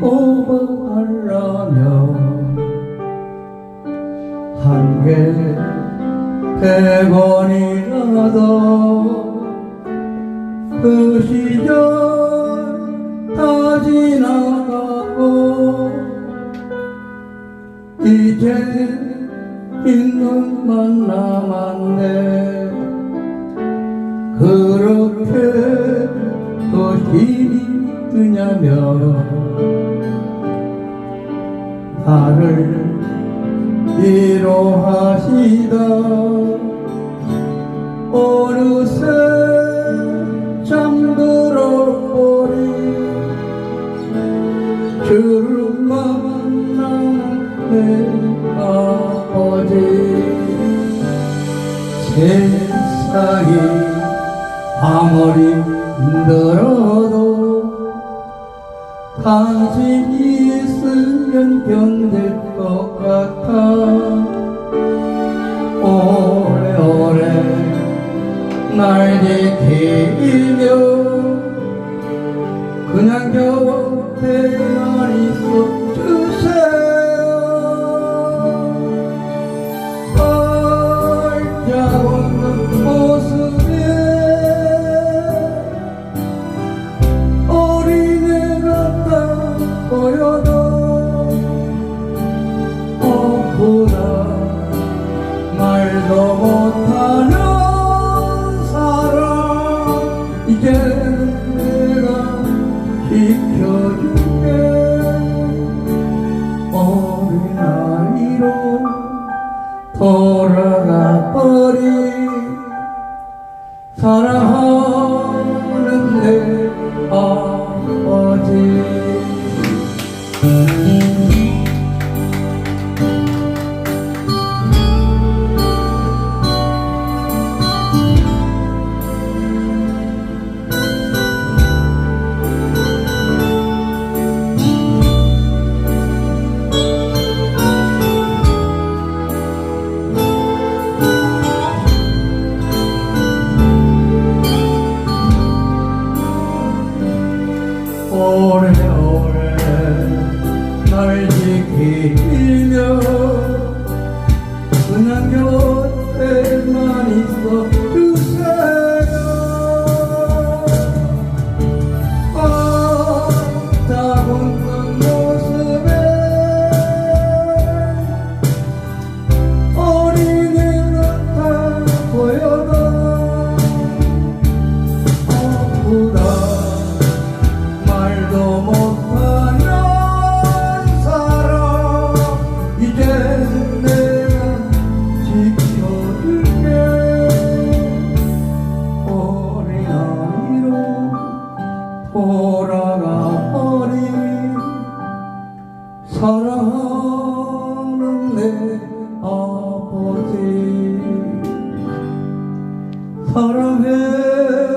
고발하려면 한개 백원이라도 그 시절 다 지나가고 이제 있는 만 남았네. 그 드냐면 나를 위로하시다. 어느새 잠들어 버린 주를 만난 내 아버지. 세상이 아무리 힘들어도 당신이 있으면 견딜 것 같아. 오래오래 날 지키며 그냥 곁에만 있어 돌아 사랑하는 내 아버지. 사랑해